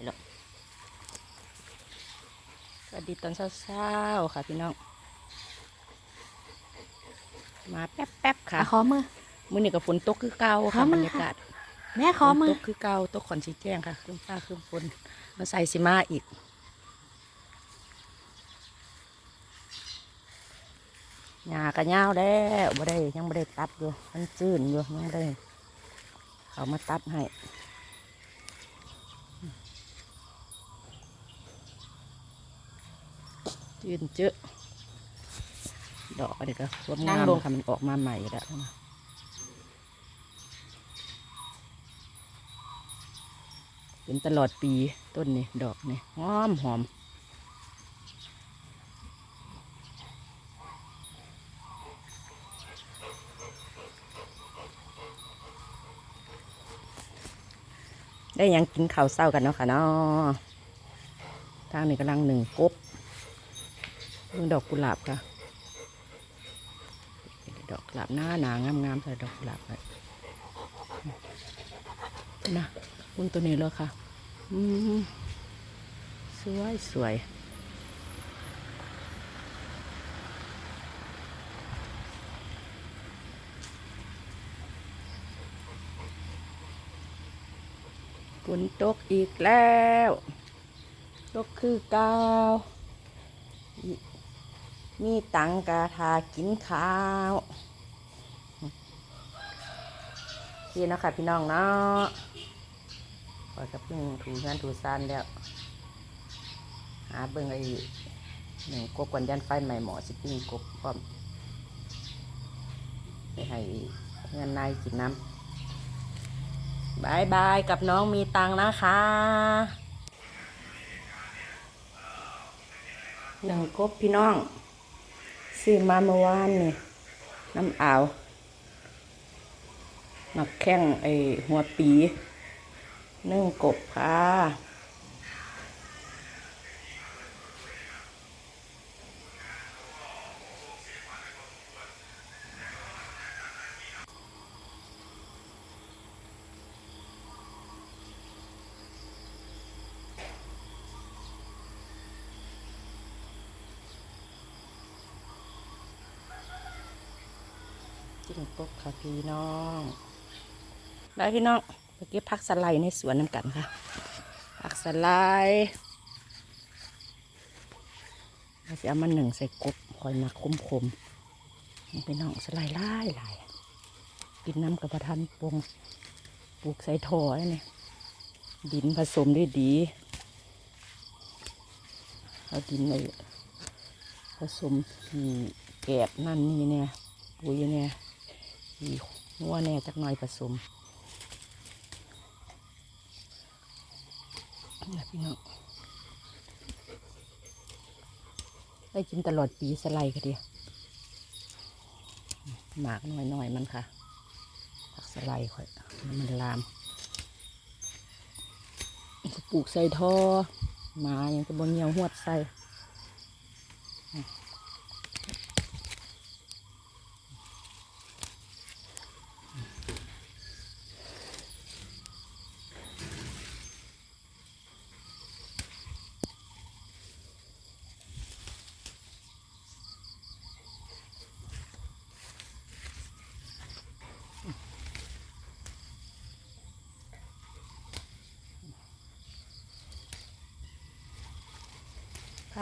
ไปแล้วสวัสดีตอนเช้าๆค่ะพี่น้อง มาแป๊บๆค่ะขอมือมื้อนี้ก็ฝนตกคือเก่าขค่ะอมืบรอรยากาศแม่ขอมืฝอนตกคือเก่าตกขอนสีแจ้งค่ะขึ้นฟ้าขึ้นฝนมาใส่สิมาอีกหญ้าก็ยาวแล้วบ่ได้ยังบ่ได้ตัดอยู่มันจืนอยู่ยังบ่ได้เขามาตัดให้ จืนเจอะดอกอันนี้ก็สวยงามค่ะมันออกมาใหม่แล้วนะเป็นตลอดปีต้นนี้ดอกนี่หอมหอมได้หยังกินข้าวเศร้ากันเนาะค่ะเนาะทางนี้กำลังหนึ่งกบเรื่อง ดอกกุหลาบค่ะ ดอกกุหลาบหน้าหนางามๆใส่ดอกกุหลาบไปนะคุณตัวนี้เลยค่ะ อืมสวยสวยฝนตกอีกแล้ว ตกคือเกาว มีตังกาทากินข้าวพี่เนาะคะพี่น้องเนาะพอยกับเพิ่งถูงานถูซานแล้วหาเบิ่งไอ้หนึ่งกบกวนยันไฟใหม่หมอสิปิ้งกบพร้อมไปให้เงินนายกินน้ำบายบายกับน้องมีตังนะคะหนึ่งกบพี่น้อง ซื้อมาเมื่อวานนี่น้ำอ่าวหมักแข้งไอหัวปี นึ่งกบค่ะ กินกบค่ะพี่น้องได้พี่น้องเมื่อกี้พักสไลด์ในสวนน้ำกันค่ะพักสไลด์เราจะเอามาหนึ่งใส่กบคอยมาคมคมๆนี่พี่น้องสไลด์ไล่ไล่กินน้ำกับประทันปงปลูกใส่ถอยนี่ดินผสมได้ดีเอาดินในผสมที่แกบนั่นนี่เนี่ยปุ๋ยเนี่ย มีหัวแน่จักหน่อยผสมนี่พี่น้องได้กินตลอดปีสไลด์ก็ดีหมากหน่อยๆมันค่ะ ผักสไลด์ค่อยมันลามปลูกใส่ท่อหมายังจะบนเหนียวหวดใส่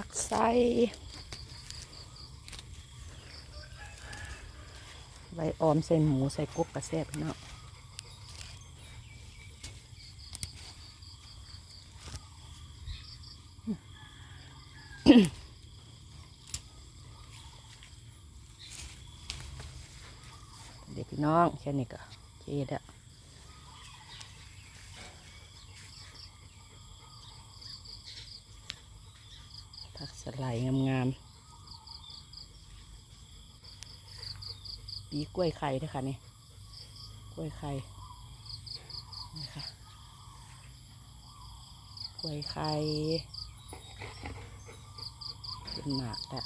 ผักใส่ใบออมใส่หมูใส่กบกระแซบเนาะเด็กพี่น้องแค่นี้ก็โอเคแล้ว ผักสไลงามๆ ปีกล้วยไข่ด้วยค่ะนี่ กล้วยไข่นี่ค่ะ กล้วยไข่เป็นหมากแล้ว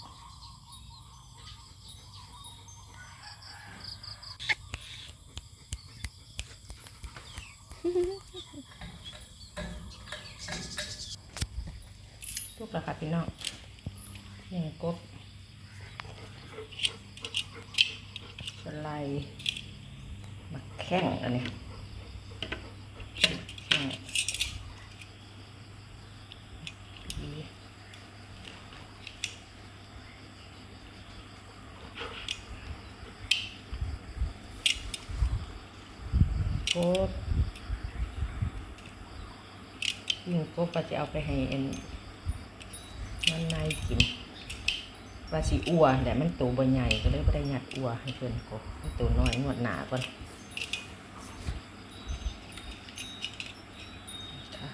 ลูกแล้วค่ะพี่น้อง นี่กบสไลด์มาแข้งอันนี้กบยิ่งกบก็จะเอาไปให้เอ็นมันในกิน ว่าสีอัวแต่มันตัวบ่ใหญ่ก็เลยไม่ได้หยัดอัวให้เพิ่นกบตัวน้อยนวดหนาก่อนค่ะ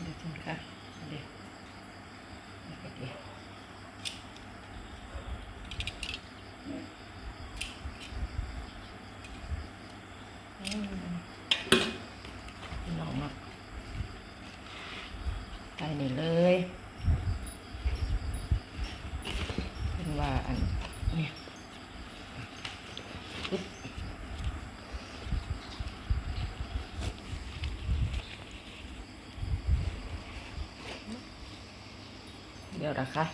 เดี๋ยวกินค่ะเดี๋ยวเดี๋ยวเดี๋ยว อืมพี่น้องมาไปนี่เลยเป็นว่าอันเนี่ยเดี๋ยวนะคะ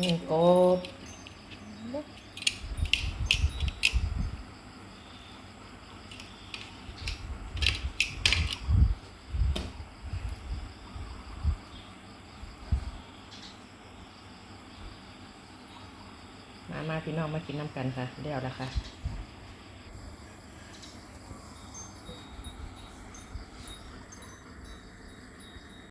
นี่กบ มาพี่น้องมากินน้ำกันค่ะเดี๋ยวละคะ